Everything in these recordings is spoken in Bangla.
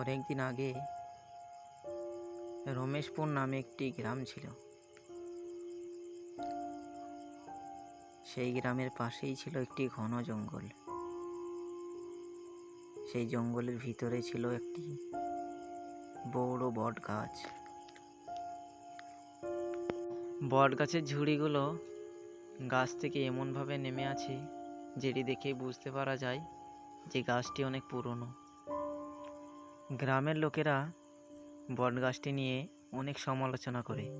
অনেক দিন আগে রমেশপুর নামে একটি গ্রাম ছিল। সেই গ্রামের পাশেই ছিল একটি ঘন জঙ্গল। সেই জঙ্গলের ভিতরে ছিল একটি বড় বট গাছ বট গাছের ঝুড়িগুলো গাছ থেকে এমনভাবে নেমে আছে, যেটি দেখে বুঝতে পারা যায় যে গাছটি অনেক পুরনো। গ্রামের লোকেরা বট গাছটি নিয়ে অনেক সমালোচনা করে।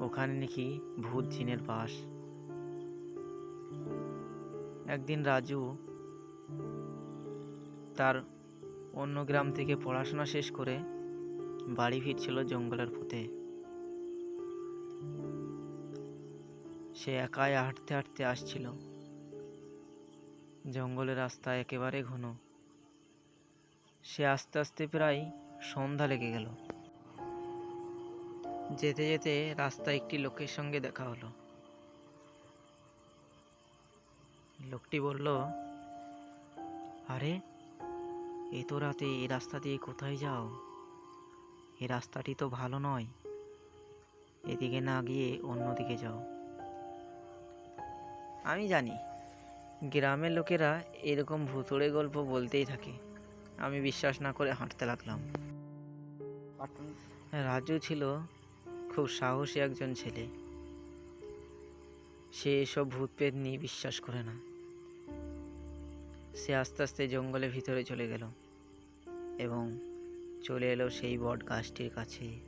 ওখানে নাকি ভূত জিনের বাস। একদিন রাজু তার অন্য গ্রাম থেকে পড়াশোনা শেষ করে বাড়ি ফিরছিল জঙ্গলের পথে। সে একাই হাঁটতে হাঁটতে আসছিল। জঙ্গলের রাস্তা একেবারে ঘন। সে আস্তে আস্তে প্রায় সন্ধ্যা লেগে গেল। যেতে যেতে রাস্তায় একটি লোকের সঙ্গে দেখা হলো। লোকটি বলল, আরে এত রাতে এই রাস্তা দিয়ে কোথায় যাও? এই রাস্তাটি তো ভালো নয়। এদিকে না গিয়ে অন্যদিকে যাও। আমি জানি, গ্রামের লোকেরা এরকম ভুতুড়ে গল্প বলতেই থাকে। আমি বিশ্বাস না করে হাঁটতে লাগলাম। রাজু ছিল খুব সাহসী একজন ছেলে। সে এসব ভূত প্রেত নিয়ে বিশ্বাস করে না। সে আস্তে আস্তে জঙ্গলের ভিতরে চলে গেল এবং চলে এলো সেই বট গাছটির কাছে।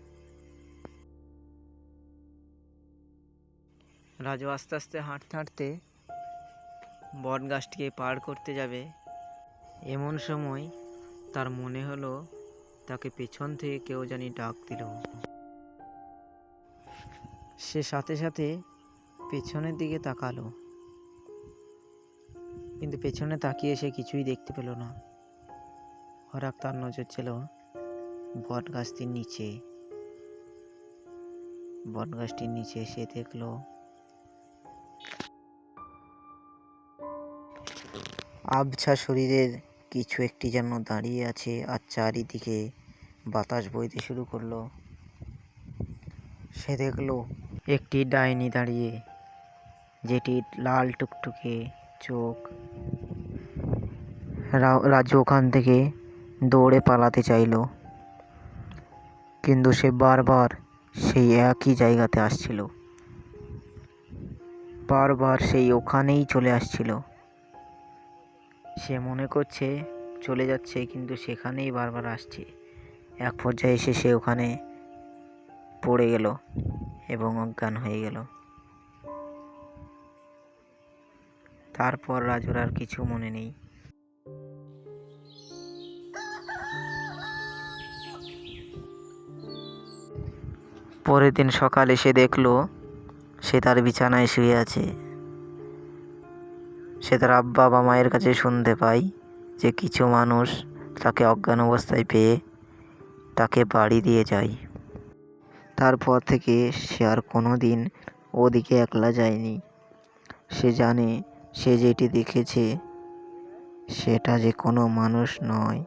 রাজু আস্তে আস্তে হাঁটতে হাঁটতে বট গাছটিকে পার করতে যাবে। এমন সময় তার মনে হলো তাকে পেছন থেকে কেউ জানি ডাক দিল। সে সাথে সাথে পেছনের দিকে তাকালো। কিন্তু পেছনে তাকিয়ে সে কিছুই দেখতে পেল না। হঠাৎ তার নজর ছিল বট গাছটির নিচে। বট গাছটির নিচে সে দেখল আবছা শরীরের কিছু একটি যেন দাঁড়িয়ে আছে আর চারিদিকে বাতাস বইতে শুরু করল। সে দেখল একটি ডাইনি দাঁড়িয়ে, যেটি লাল টুকটুকে চোখ রাজু ওখান থেকে দৌড়ে পালাতে চাইলো। কিন্তু সে বারবার সেই একই জায়গাতে আসছিল। বারবার সেই ওখানেই চলে আসছিল। সে মনে করছে চলে যাচ্ছে, কিন্তু সেখানেই বারবার আসছে। এক পর্যায়ে এসে সে ওখানে পড়ে গেল এবং অজ্ঞান হয়ে গেল। তারপর রাজুর আর কিছু মনে নেই। পরের দিন সকালে সে দেখল সে তার বিছানায় শুয়ে আছে। সে তার আব্বা বা মায়ের কাছে শুনতে পায় যে কিছু মানুষ তাকে অজ্ঞান অবস্থায় পেয়ে তাকে বাড়ি দিয়ে যায়। তারপর থেকে সে আর কোনো দিন ওদিকে একলা যায়নি। সে জানে সে যেটি দেখেছে সেটা যে কোনো মানুষ নয়।